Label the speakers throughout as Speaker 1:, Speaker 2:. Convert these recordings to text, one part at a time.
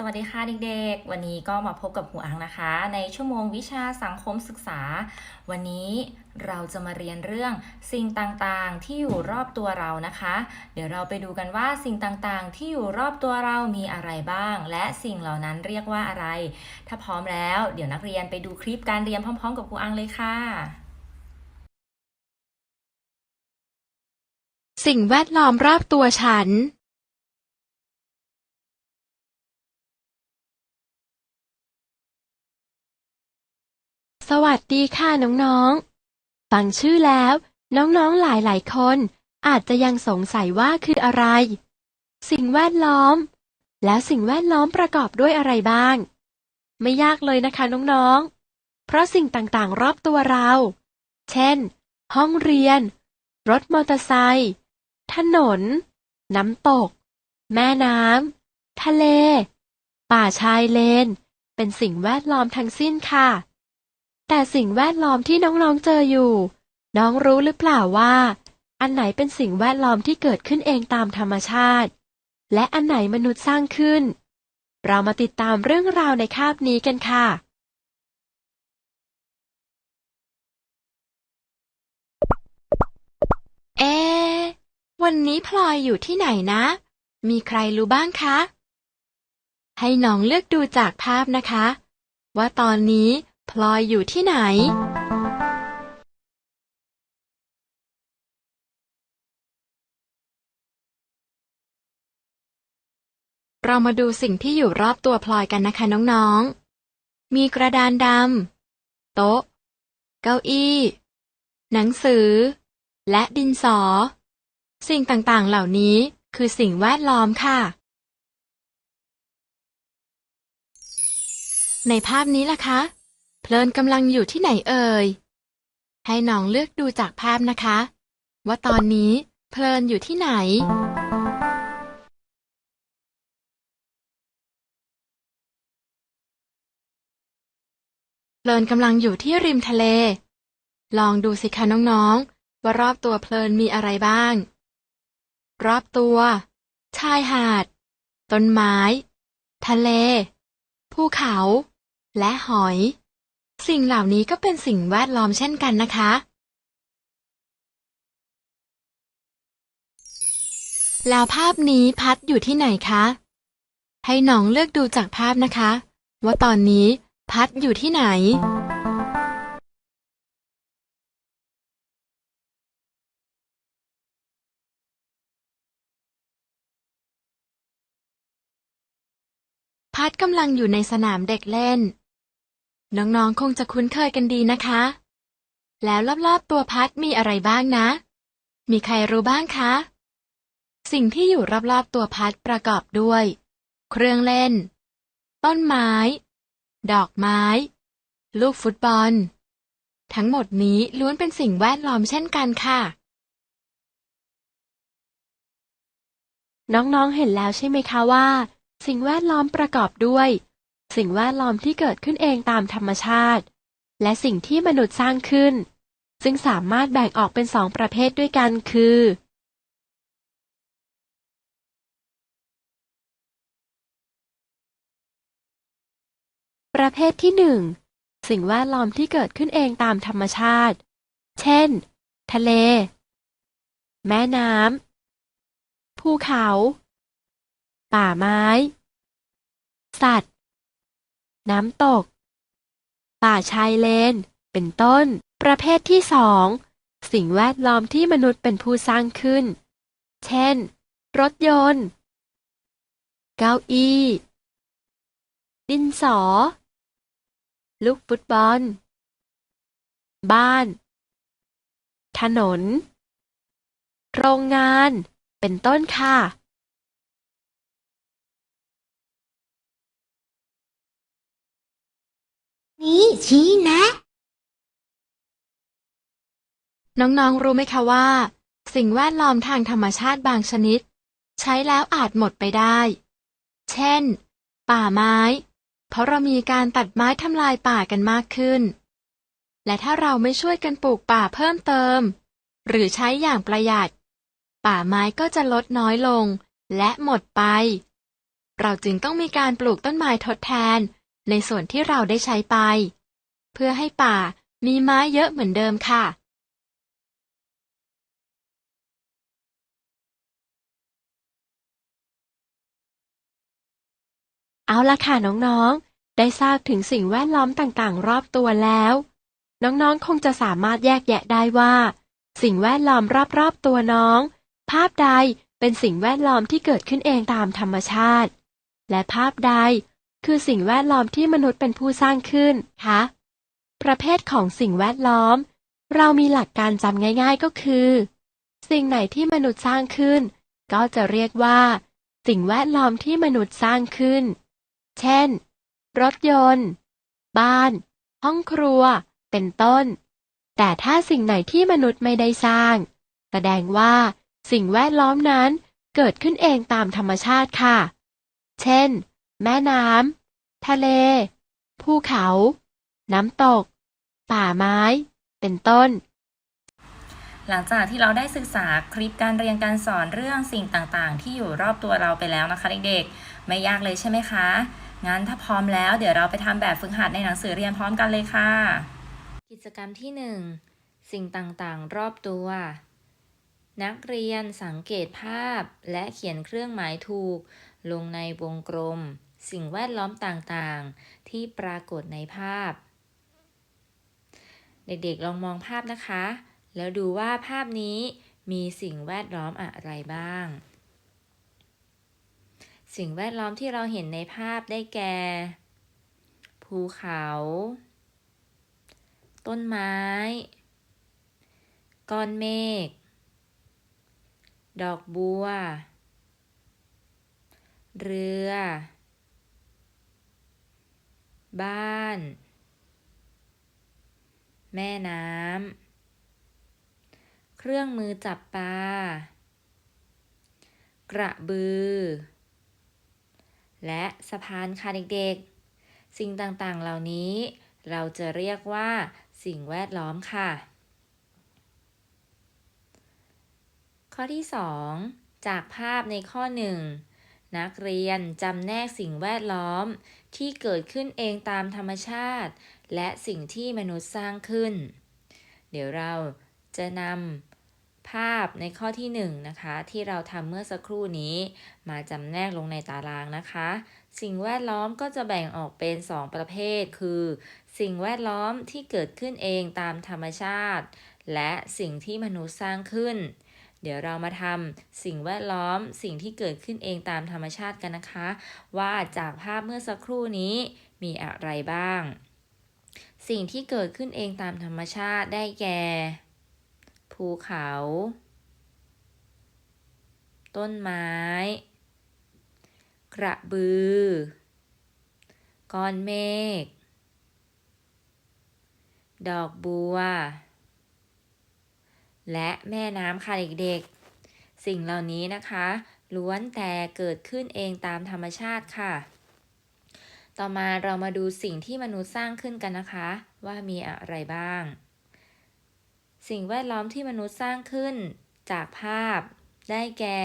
Speaker 1: สวัสดีค่ะเด็กๆ วันนี้ก็มาพบกับหูอังนะคะ ในชั่วโมงวิชาสังคมศึกษา วันนี้เราจะมาเรียนเรื่องสิ่งต่างๆที่อยู่รอบตัวเรานะคะ เดี๋ยวเราไปดูกันว่าสิ่งต่างๆ ที่อยู่รอบตัวเรามีอะไรบ้าง และสิ่งเหล่านั้นเรียกว่าอะไร ถ้าพร้อมแล้ว เดี๋ยวนักเรียนไปดูคลิปการเรียนพร้อม ๆ กับครูอังเลยค่ะ
Speaker 2: สิ่งแวดล้อมรอบตัวฉัน สวัสดีค่ะน้องๆ ฟังชื่อแล้ว น้องๆหลายๆ คน อาจจะยังสงสัยว่าคืออะไร สิ่งแวดล้อม แล้วสิ่งแวดล้อมประกอบด้วยอะไรบ้าง ไม่ยากเลยนะคะน้องๆ เพราะสิ่งต่างๆ รอบตัวเรา เช่น ห้องเรียน รถมอเตอร์ไซค์ถนน น้ำตก แม่น้ำทะเล ป่าชายเลน เป็นสิ่งแวดล้อมทั้งสิ้นค่ะ แต่สิ่งแวดล้อมที่น้องๆเจออยู่ น้องรู้หรือเปล่าว่า อันไหนเป็นสิ่งแวดล้อมที่เกิดขึ้นเองตามธรรมชาติ และอันไหนมนุษย์สร้างขึ้น เรามาติดตามเรื่องราวในคาบนี้กันค่ะ เอ วันนี้พลอยอยู่ที่ไหนนะ มีใครรู้บ้างคะ ให้น้องเลือกดูจากภาพนะคะ ว่าตอนนี้ พลอยอยู่ที่ไหนเรามาดูสิ่งที่อยู่รอบตัวพลอยกันนะคะน้องๆ มีกระดานดำ โต๊ะ เก้าอี้ หนังสือ และดินสอ สิ่งต่างๆเหล่านี้คือสิ่งแวดล้อมค่ะ ในภาพนี้ล่ะคะ เพลินกำลังอยู่ที่ไหนเอ่ย ให้น้องเลือกดูจากภาพนะคะ ว่าตอนนี้เพลินอยู่ที่ไหน เพลินกำลังอยู่ที่ริมทะเล ลองดูสิคะน้องๆ ว่ารอบตัวเพลินมีอะไรบ้าง รอบตัว ชายหาด ต้นไม้ ทะเล ภูเขา และหอย สิ่งเหล่านี้ก็เป็นสิ่งแวดล้อมเช่นกันนะคะ แล้วภาพนี้พัดอยู่ที่ไหนคะ ให้น้องเลือกดูจากภาพนะคะ ว่าตอนนี้พัดอยู่ที่ไหน พัดกำลังอยู่ในสนามเด็กเล่น น้องๆ คงจะคุ้นเคยกันดีนะคะ แล้วรอบๆ ตัวพัดมีอะไรบ้างนะ มีใครรู้บ้างคะ สิ่งที่อยู่รอบๆ ตัวพัดประกอบด้วย เครื่องเล่น ต้นไม้ ดอกไม้ ลูกฟุตบอล ทั้งหมดนี้ล้วนเป็นสิ่งแวดล้อมเช่นกันค่ะ น้องๆ เห็นแล้วใช่ไหมคะว่า สิ่งแวดล้อมประกอบด้วย สิ่งแวดล้อมที่เกิดขึ้นเองตามธรรมชาติ และสิ่งที่มนุษย์สร้างขึ้น ซึ่งสามารถแบ่งออกเป็นสองประเภทด้วยกันคือ ประเภทที่หนึ่งสิ่งแวดล้อมที่เกิดขึ้นเองตามธรรมชาติ เช่น ทะเล แม่น้ำ ภูเขา ป่าไม้ สัตว์ น้ำตก ป่าชายเลน เป็นต้น ประเภทที่สองสิ่งแวดล้อมที่มนุษย์เป็นผู้สร้างขึ้น เช่น รถยนต์ เก้าอี้ ดินสอ ลูกฟุตบอล บ้าน ถนน โรงงาน เป็นต้นค่ะ
Speaker 3: นี้ชี้แนะ
Speaker 2: น้องๆ รู้ไหมคะว่า สิ่งแวดล้อมทางธรรมชาติบางชนิด ใช้แล้วอาจหมดไปได้ เช่น ป่าไม้ เพราะเรามีการตัดไม้ทำลายป่ากันมากขึ้น และถ้าเราไม่ช่วยกันปลูกป่าเพิ่มเติม หรือใช้อย่างประหยัด ป่าไม้ก็จะลดน้อยลง และหมดไป เราจึงต้องมีการปลูกต้นไม้ทดแทน ในส่วนที่เราได้ใช้ไป เพื่อให้ป่ามีไม้เยอะเหมือนเดิมค่ะ เอาละค่ะน้องๆ ได้ทราบถึงสิ่งแวดล้อมต่างๆ รอบตัวแล้ว น้องๆ คงจะสามารถแยกแยะได้ว่า สิ่งแวดล้อมรอบๆ ตัวน้อง ภาพใดเป็นสิ่งแวดล้อมที่เกิดขึ้นเองตามธรรมชาติ และภาพใด คือสิ่งแวดล้อมที่มนุษย์เป็นผู้สร้างขึ้นคะประเภทของสิ่งแวดล้อม เรามีหลักการจำง่าย ๆก็คือ สิ่งไหนที่มนุษย์สร้างขึ้น ก็จะเรียกว่า สิ่งแวดล้อมที่มนุษย์สร้างขึ้น เช่น รถยนต์ บ้าน ห้องครัว เป็นต้น แต่ถ้าสิ่งไหนที่มนุษย์ไม่ได้สร้าง แสดงว่า สิ่งแวดล้อมนั้นเกิดขึ้นเองตามธรรมชาติค่ะ เช่น แม่น้ำ ทะเล ภูเขา น้ำตก ป่าไม้ เป็นต้น
Speaker 1: หลังจากที่เราได้ศึกษาคลิปการเรียนการสอนเรื่องสิ่งต่างๆ ที่อยู่รอบตัวเราไปแล้วนะคะเด็กๆ ไม่ยากเลยใช่ไหมคะ งั้นถ้าพร้อมแล้วเดี๋ยวเราไปทำแบบฝึกหัดในหนังสือเรียนพร้อมกันเลยค่ะ กิจกรรมที่ 1 สิ่งต่างๆ รอบตัว นักเรียนสังเกตภาพและเขียนเครื่องหมายถูกลงในวงกลม สิ่งแวดล้อมต่างๆ ที่ปรากฏในภาพ เด็กๆลองมองภาพนะคะ แล้วดูว่าภาพนี้มีสิ่งแวดล้อมอะไรบ้าง สิ่งแวดล้อมที่เราเห็นในภาพได้แก่ ภูเขา ต้นไม้ ก้อนเมฆ ดอกบัว เรือ บ้าน แม่น้ำ เครื่องมือจับปลา กระบือ และสะพานค่ะเด็กๆ สิ่งต่างๆเหล่านี้เราจะเรียกว่าสิ่งแวดล้อมค่ะ ข้อที่ 2 จากภาพในข้อ 1 นักเรียนจำแนกสิ่งแวดล้อม ที่เกิดขึ้นเองตามธรรมชาติ และสิ่งที่มนุษย์สร้างขึ้น เดี๋ยวเราจะนำภาพในข้อที่1นะคะ ที่เราทำเมื่อสักครู่นี้ มาจำแนกลงในตารางนะคะ สิ่งแวดล้อมก็จะแบ่งออกเป็น 2 ประเภท คือ สิ่งแวดล้อมที่เกิดขึ้นเองตามธรรมชาติ และสิ่งที่มนุษย์สร้างขึ้น เดี๋ยวเรามาทำสิ่งแวดล้อมสิ่งที่เกิดขึ้นเองตามธรรมชาติกันนะคะ ว่าจากภาพเมื่อสักครู่นี้มีอะไรบ้าง สิ่งที่เกิดขึ้นเองตามธรรมชาติได้แก่ ภูเขา ต้นไม้ กระบือ ก้อนเมฆ ดอกบัว และแม่น้ำค่ะเด็กๆ สิ่งเหล่านี้นะคะ ล้วนแต่เกิดขึ้นเองตามธรรมชาติค่ะ ต่อมาเรามาดูสิ่งที่มนุษย์สร้างขึ้นกันนะคะ ว่ามีอะไรบ้าง สิ่งแวดล้อมที่มนุษย์สร้างขึ้นจากภาพ ได้แก่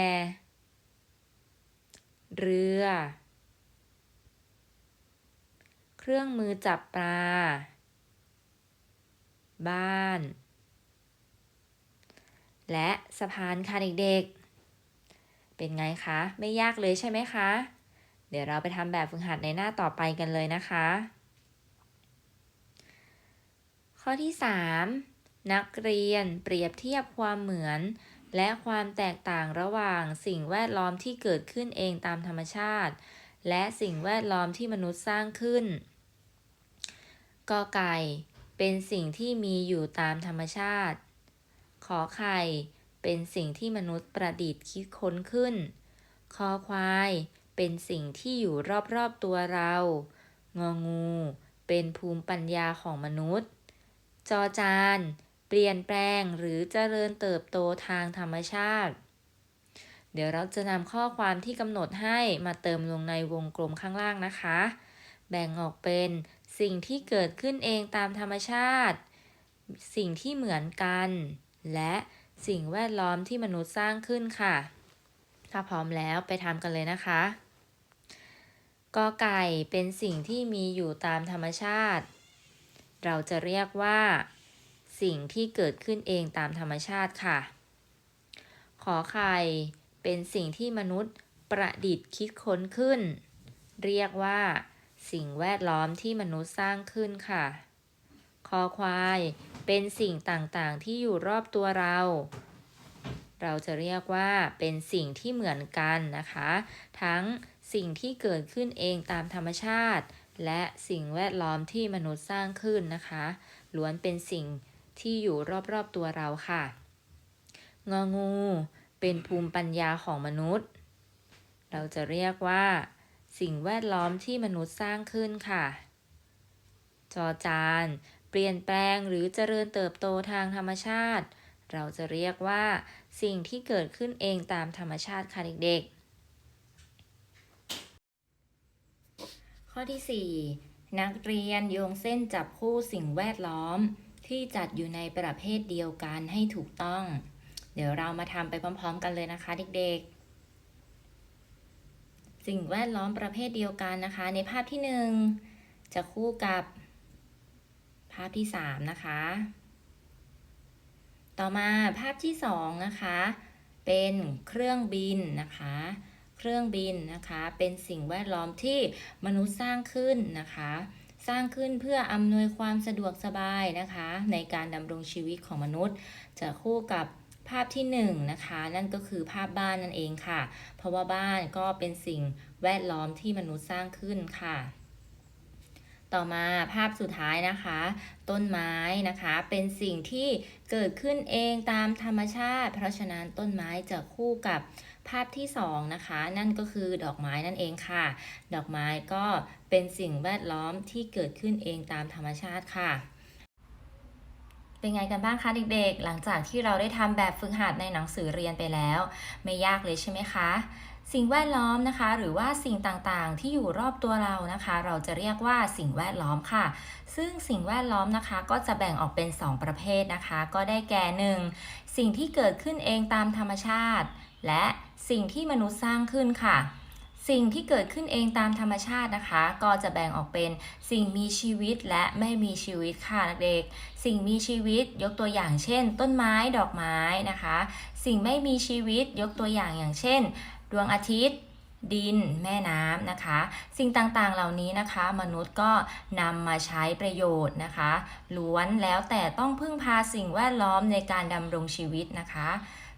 Speaker 1: เรือ เครื่องมือจับปลา บ้าน และสะพานค่ะเด็กๆ เป็นไงคะ ไม่ยากเลยใช่ไหมคะ เดี๋ยวเราไปทำแบบฝึกหัดในหน้าต่อไปกันเลยนะคะ ข้อที่ 3 นักเรียนเปรียบเทียบความเหมือน และความแตกต่างระหว่างสิ่งแวดล้อมที่เกิดขึ้นเองตามธรรมชาติ และสิ่งแวดล้อมที่มนุษย์สร้างขึ้นกอไก่ เป็นสิ่งที่มีอยู่ตามธรรมชาติ ขอไข่ เป็นสิ่งที่มนุษย์ประดิษฐ์คิดค้นขึ้น คอควาย เป็นสิ่งที่อยู่รอบๆตัวเรา งองู เป็นภูมิปัญญาของมนุษย์ จอจาน เปลี่ยนแปลงหรือเจริญเติบโตทางธรรมชาติ เดี๋ยวเราจะนำข้อความที่กำหนดให้มาเติมลงในวงกลมข้างล่างนะคะ แบ่งออกเป็นสิ่งที่เกิดขึ้นเองตามธรรมชาติ สิ่งที่เหมือนกัน และสิ่งแวดล้อมที่มนุษย์สร้างขึ้นค่ะ ถ้าพร้อมแล้วไปทำกันเลยนะคะกอไก่เป็นสิ่งที่มีอยู่ตามธรรมชาติ เราจะเรียกว่า สิ่งที่เกิดขึ้นเองตามธรรมชาติค่ะ ขอไข่เป็นสิ่งที่มนุษย์ประดิษฐ์คิดค้นขึ้น เรียกว่า สิ่งแวดล้อมที่มนุษย์สร้างขึ้นค่ะ คอควาย เป็นสิ่งต่างๆที่อยู่รอบตัวเรา เราจะเรียกว่าเป็นสิ่งที่เหมือนกันนะคะ ทั้งสิ่งที่เกิดขึ้นเองตามธรรมชาติ และสิ่งแวดล้อมที่มนุษย์สร้างขึ้นนะคะล้วนเป็นสิ่งที่อยู่รอบๆตัวเราค่ะ งองู เป็นภูมิปัญญาของมนุษย์ เราจะเรียกว่า สิ่งแวดล้อมที่มนุษย์สร้างขึ้นค่ะ จอจาน ปลี่ยนแปลงหรือเจริญเติบโตทางธรรมชาติ เราจะเรียกว่า สิ่งที่เกิดขึ้นเองตามธรรมชาติค่ะเด็กๆ ข้อที่ 4 นักเรียนโยงเส้นจับคู่สิ่งแวดล้อม ที่จัดอยู่ในประเภทเดียวกันให้ถูกต้อง เดี๋ยวเรามาทำไปพร้อม ๆ กันเลยนะคะเด็กๆ สิ่งแวดล้อมประเภทเดียวกันนะคะ ในภาพที่หนึ่งจะคู่กับ ภาพที่สามนะคะ ต่อมาภาพที่สองนะคะ เป็นเครื่องบินนะคะ เครื่องบินนะคะ เป็นสิ่งแวดล้อมที่มนุษย์สร้างขึ้นนะคะ สร้างขึ้นเพื่ออำนวยความสะดวกสบายนะคะ ในการดำรงชีวิตของมนุษย์ จะคู่กับภาพที่หนึ่งนะคะ นั่นก็คือภาพบ้านนั่นเองค่ะ เพราะว่าบ้านก็เป็นสิ่งแวดล้อมที่มนุษย์สร้างขึ้นค่ะ ต่อมาภาพสุดท้ายนะคะ ต้นไม้นะคะเป็นสิ่งที่เกิดขึ้นเองตามธรรมชาติ เพราะฉะนั้นต้นไม้จะคู่กับภาพที่สองนะคะ นั่นก็คือดอกไม้นั่นเองค่ะ ดอกไม้ก็เป็นสิ่งแวดล้อมที่เกิดขึ้นเองตามธรรมชาติค่ะเป็นไงกันบ้างคะเด็กๆ หลังจากที่เราได้ทำแบบฝึกหัดในหนังสือเรียนไปแล้ว ไม่ยากเลยใช่ไหมคะ สิ่งแวดล้อมนะคะ หรือว่าสิ่งต่างๆ ที่อยู่รอบตัวเรานะคะ เราจะเรียกว่าสิ่งแวดล้อมค่ะ ซึ่งสิ่งแวดล้อมนะคะ ก็จะแบ่งออกเป็น 2 ประเภทนะคะ ก็ได้แก่หนึ่งสิ่งที่เกิดขึ้นเองตามธรรมชาติ และสิ่งที่มนุษย์สร้างขึ้นค่ะสิ่งที่เกิดขึ้นเองตามธรรมชาตินะคะ ก็จะแบ่งออกเป็นสิ่งมีชีวิตและไม่มีชีวิตค่ะนักเด็ก สิ่งมีชีวิตยกตัวอย่างเช่น ต้นไม้ดอกไม้นะคะ สิ่งไม่มีชีวิตยกตัวอย่างอย่างเช่น ดวงอาทิตย์ ดิน แม่น้ำนะคะ สิ่งต่างๆเหล่านี้นะคะ มนุษย์ก็นำมาใช้ประโยชน์นะคะล้วนแล้วแต่ต้องพึ่งพาสิ่งแวดล้อมในการดำรงชีวิตนะคะ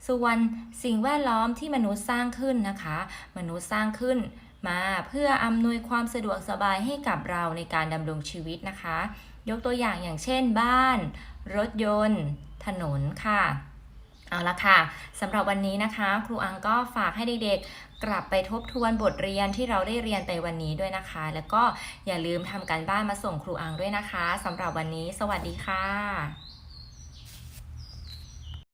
Speaker 1: ส่วนสิ่งแวดล้อมที่มนุษย์สร้างขึ้นนะคะ มนุษย์สร้างขึ้นมาเพื่ออำนวยความสะดวกสบายให้กับเราในการดำรงชีวิตนะคะ ยกตัวอย่างอย่างเช่นบ้าน รถยนต์ ถนนค่ะ เอาละค่ะสำหรับวันนี้นะคะ ครูอังก็ฝากให้เด็กๆ กลับไปทบทวนบทเรียนที่เราได้เรียนไปวันนี้ด้วยนะคะ แล้วก็อย่าลืมทำการบ้านมาส่งครูอังด้วยนะคะสำหรับวันนี้ สวัสดีค่ะ